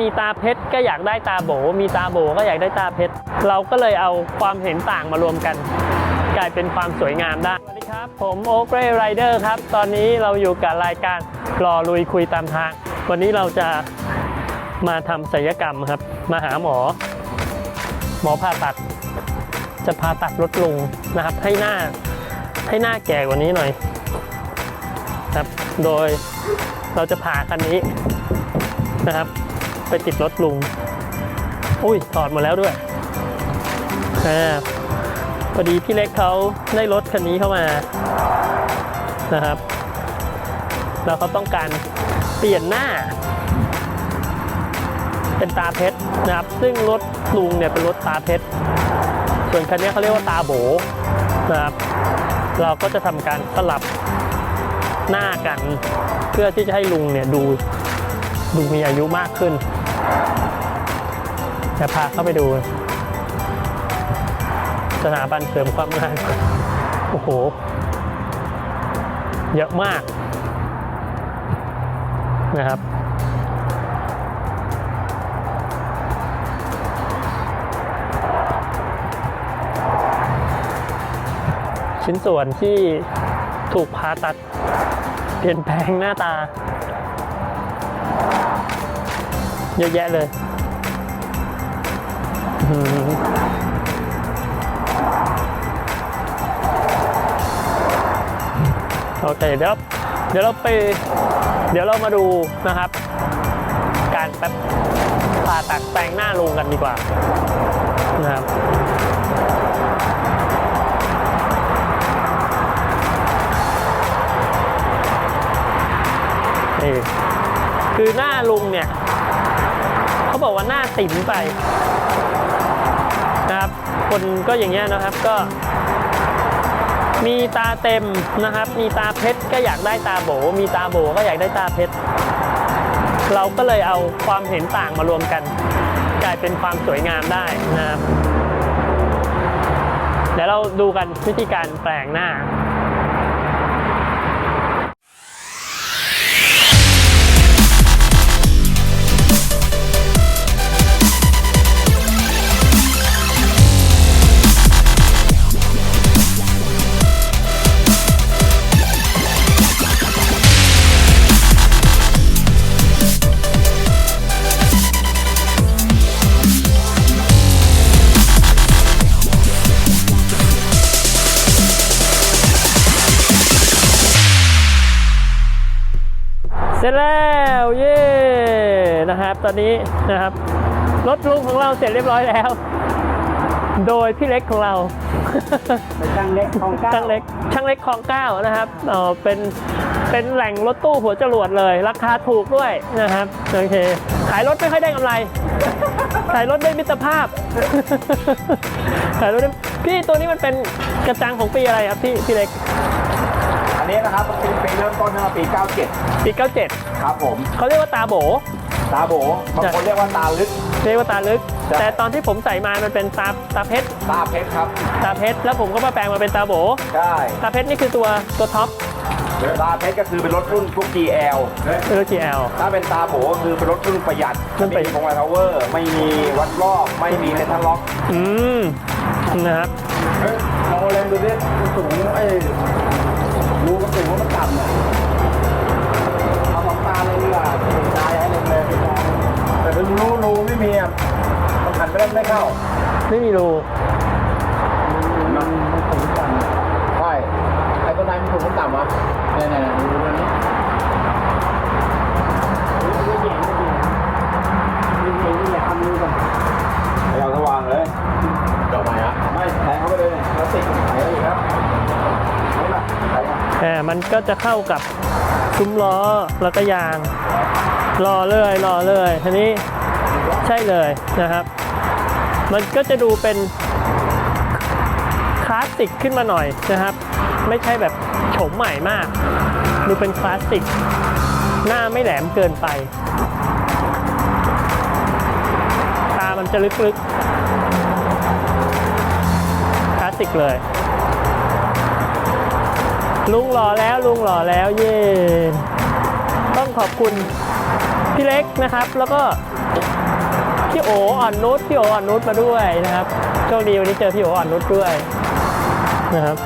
มีตาเพชรก็อยากได้ตาโบ มีตาโบก็อยากได้ตาเพชร เราก็เลยเอาความเห็นต่างมารวมกัน กลายเป็นความสวยงามได้ สวัสดีครับ ผมโอ๊กเรย์ไรเดอร์ครับ ตอนนี้เราอยู่กับรายการรอลุยคุยตามทาง วันนี้เราจะมาทำศัลยกรรมครับ มาหาหมอ หมอผ่าตัด จะผ่าตัดลดลงนะครับ ให้หน้าให้หน้าแก่กว่านี้หน่อยครับ โดยเราจะผ่าคันนี้นะครับ ไปติดรถลุง อุ้ยถอดหมาแล้วด้วยอ่าพอดีพี่เล็กเขาได้รถคันนี้เข้ามานะครับ แล้วเขาต้องการเปลี่ยนหน้า เป็นตาเพชรนะครับ ซึ่งรถลุงเนี่ยเป็นรถตาเพชรส่วนคันนี้เขาเรียกว่าตาโบนะครับ เราก็จะทำการสลับหน้ากัน เพื่อที่จะให้ลุงเนี่ยดู ดูมีอายุมากขึ้น จะพาเข้าไปดู สถาบันเสริมความงามโอ้โห เยอะมากนะครับชิ้นส่วนที่ถูกผ่าตัดเปลี่ยนแปลงหน้าตา เยอะแยะเลยอื้อหือโอเคเดี๋ยวเดี๋ยวเราไป เดี๋ยวเรามาดูนะครับ การแป๊บผ่าตัดแปลงหน้าลุงกันดีกว่านะครับนี่คือหน้าลุงเนี่ย เขาบอกว่าหน้าติ๋มไปนะครับ คนก็อย่างเงี้ยนะครับก็ มีตาเต็มนะครับ มีตาเพชรก็อยากได้ตาโบ มีตาโบก็อยากได้ตาเพชรเราก็เลยเอาความเห็นต่างมารวมกัน กลายเป็นความสวยงามได้นะครับเดี๋ยวเราดูกันวิธีการแปลงหน้า สร็จแล้วเย้นะครับ ตอนนี้นะครับรถลุงของเราเสร็จเรียบร้อยแล้ว โดยพี่เล็กของเราช่างเล็กของเก้าช่างเล็กช่างเล็กคลองเก้านะครับเออเป็นเป็นแหล่งรถตู้หัวจรวดเลย ราคาถูกด้วยนะครับโอเคขายรถไม่ค่อยได้กำไร ขายรถได้มิตรภาพ ขายรถได้พี่ตัวนี้มันเป็นกระจังของปีอะไรครับพี่พี่เล็ก อันนี้นะครับมันเป็นปีเริ่มต้นนะครับปี 97 ปี 97 ครับผม เขาเรียกว่าตาโบ ตาโบบางคนเรียกว่าตาลึก เรียกว่าตาลึก ใช่ แต่ตอนที่ผมใส่มามันเป็นตาตาเพชร ตาเพชรครับ ตาเพชร แล้วผมก็มาแปลงมาเป็นตาโบ ใช่ตาเพชรนี่คือตัวตัวท็อปตาเพชรก็คือเป็นรถรุ่นพวก GL เออ GL ถ้าเป็นตาโบก็คือเป็นรถรุ่นประหยัดรุ่นประหยัไม่ดมีพวงมาลัยพาวเวอร์ไม่มีวัดรอบไม่มีเมทัลล็อกอืมนะครับ ลองเล่นดูดิมันสูงไอ้ รูมันสูงว่ามันต่ำเนี่ยเอาของตาเลยดีกว่าตายให้เลยเลยแต่ถึงรูรูไม่มีอะมันขันไปเล่นไม่เข้าไม่มีรูมันมันสูงต่ำใช่ไอ้ต้นไม้มันสูงมันต่ำอะเนี่ยเนี่ย มันก็จะเข้ากับซุ้มล้อแล้วก็ยางรอเลยรอเลยทีนี้ใช่เลยนะครับ มันก็จะดูเป็นคลาสสิกขึ้นมาหน่อยนะครับ ไม่ใช่แบบโฉมใหม่มาก ดูเป็นคลาสสิก หน้าไม่แหลมเกินไป ตามันจะลึกๆ คลาสสิกเลย ลุงหล่อแล้วลุงหล่อแล้วเย่ต้องขอบคุณพี่เล็กนะครับ แล้วก็พี่โออ่อนนุชพี่โออ่อนนุชมาด้วยนะครับโชคดีวันนี้เจอพี่โออ่อนนุชด้วยนะครับ